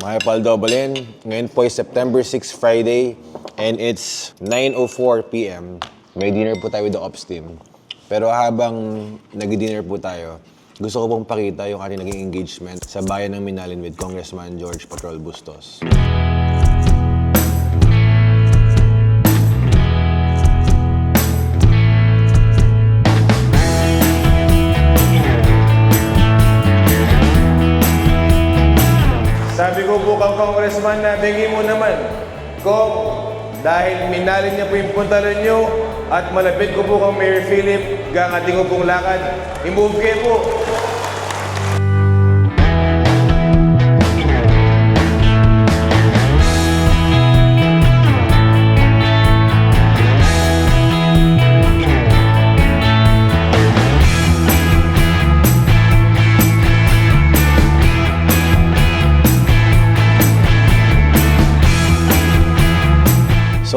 Mga Paldobalin, ngayon po ay September 6, Friday, and it's 9.04 p.m. May dinner po tayo with the ops team. Pero habang nag-dinner po tayo, gusto ko pong pakita yung ating naging engagement sa bayan ng Minalin with Congressman George Patrol Bustos. Congressman na bigay mo naman. Kung dahil minalin niya po yung puntalan niyo at malapit ko po kang Mayor Philip, gangating ko pong lakad, i-move kayo po.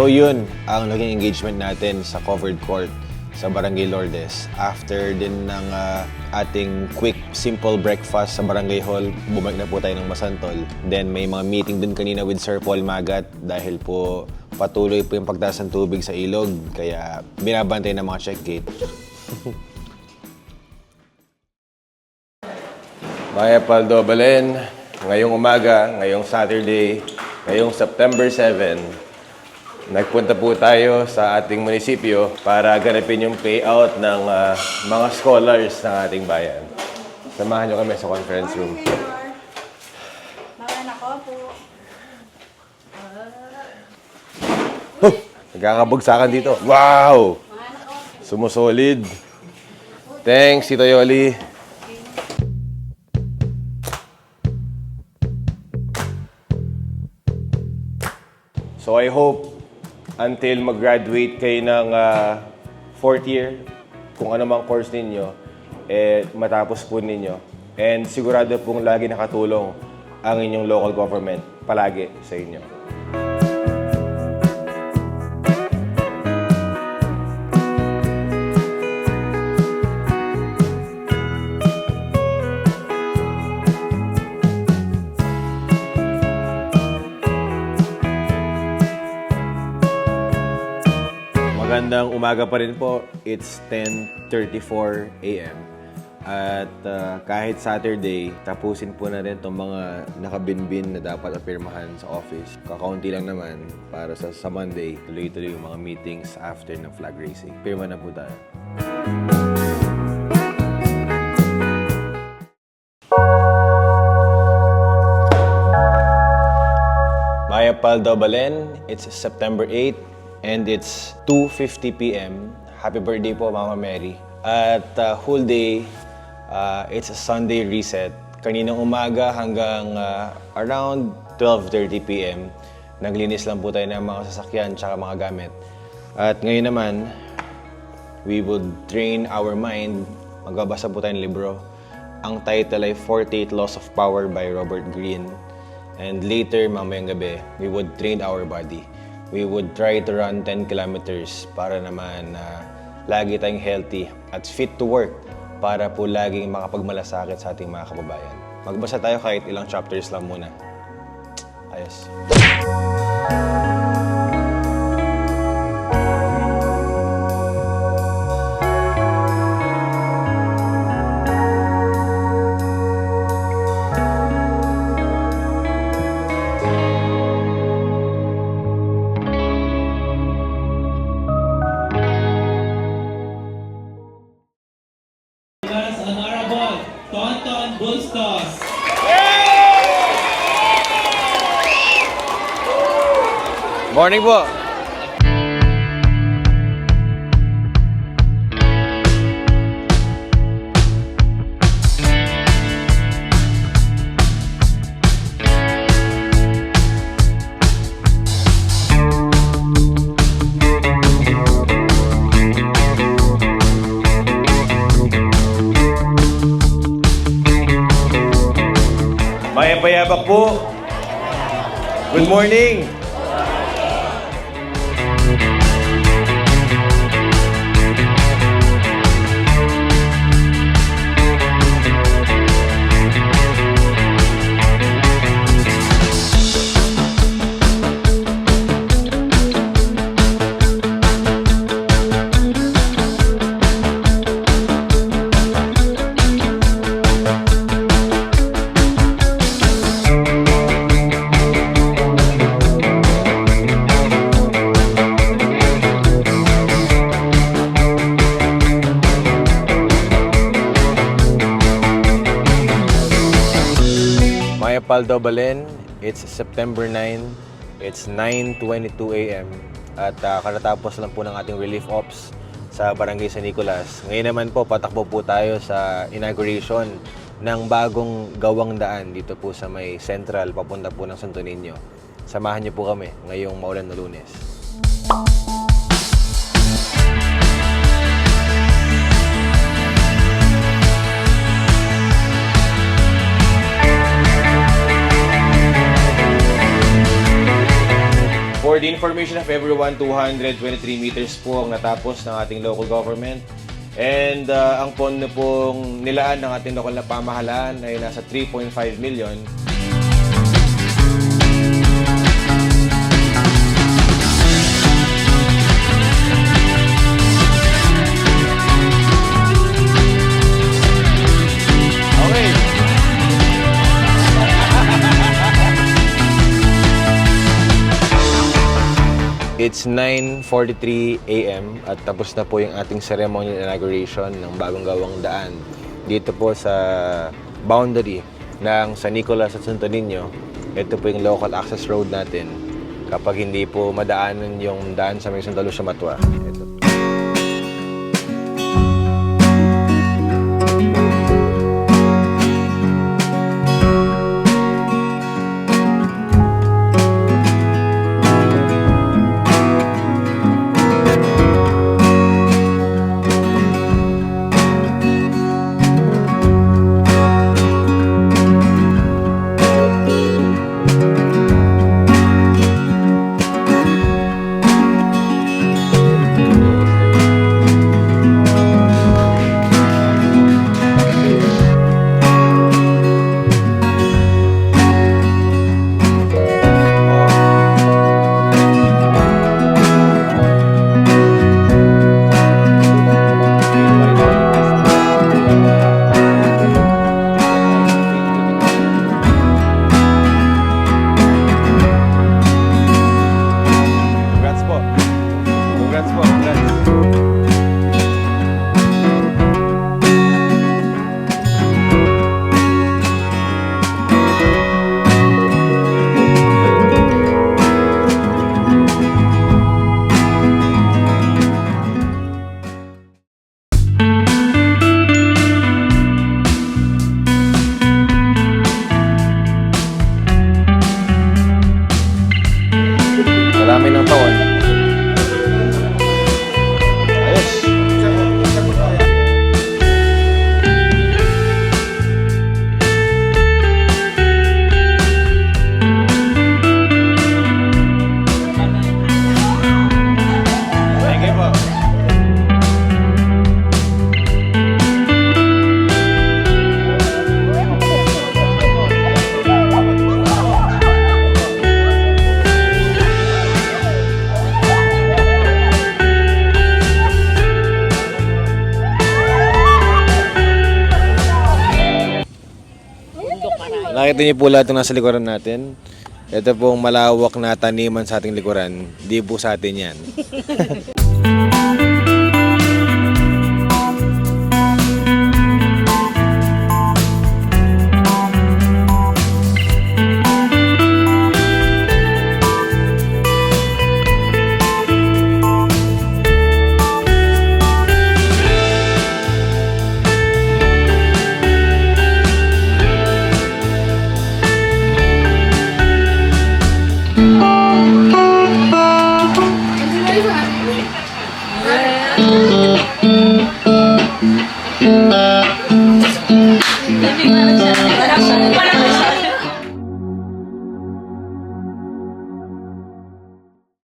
Yun ang naging engagement natin sa covered court sa Barangay Lourdes. After din ng ah, ating quick, simple breakfast sa Barangay Hall, bumalik na po tayo ng Masantol. Then may mga meeting din kanina with Sir Paul Magat dahil po patuloy po yung pagtaas ng tubig sa ilog. Kaya binabantay ng mga check gate. Maya Paldo Balen, ngayong umaga, ngayong Saturday, ngayong September 7, nagpunta po tayo sa ating munisipyo para ganapin yung payout ng ah, mga scholars ng ating bayan. Samahan nyo kami sa conference room. Mga anak ko po. Nagkakabagsakan dito. Wow! Mga anak ko. Sumusolid. Thanks, Tito Yoli. So I hope until mag-graduate kayo ng ah, fourth year, kung ano mang course ninyo, eh, matapos po ninyo. And sigurado pong lagi nakatulong ang inyong local government palagi sa inyo. Magandang umaga pa rin po. It's 10.34 a.m. At uh, kahit Saturday, tapusin po na rin itong mga nakabinbin na dapat apirmahan sa office. Kakaunti lang naman para sa, sa Monday, tuloy-tuloy yung mga meetings after ng flag racing. Pirma na po tayo. Maya Paldo it's September 8 and it's 2.50 p.m. Happy birthday po, Mama Mary. At uh, whole day, uh, it's a Sunday reset. Kaninang umaga hanggang uh, around 12.30 p.m. Naglinis lang po tayo ng mga sasakyan tsaka mga gamit. At ngayon naman, we would train our mind. Magbabasa po tayo ng libro. Ang title ay 48 Laws of Power by Robert Greene. And later, mamayang gabi, we would train our body. We would try to run 10 kilometers para naman na lagi tayong healthy at fit to work para po laging makapagmalasakit sa ating mga kababayan. Magbasa tayo kahit ilang chapters lang muna. Ayos. Bustos. Morning po! Maya Payabak po. Good morning. Paldo Balen. It's September 9. It's 9.22 a.m. At ah, karatapos lang po ng ating relief ops sa Barangay San Nicolas. Ngayon naman po, patakbo po tayo sa inauguration ng bagong gawang daan dito po sa may Central, papunta po ng Santo Niño. Samahan niyo po kami ngayong maulan na lunes. For the information of everyone, 223 meters po ang natapos ng ating local government. And uh, ang pondo pong nilaan ng ating lokal na pamahalaan ay nasa 3.5 million. It's 9.43 a.m. at tapos na po yung ating ceremonial inauguration ng bagong gawang daan dito po sa boundary ng San Nicolas at Santo Niño. Ito po yung local access road natin kapag hindi po madaanan yung daan sa may Santa Lucia Matwa. Ito. Nakita niyo po lahat ng nasa likuran natin. Ito pong malawak na taniman sa ating likuran. Di po sa atin yan.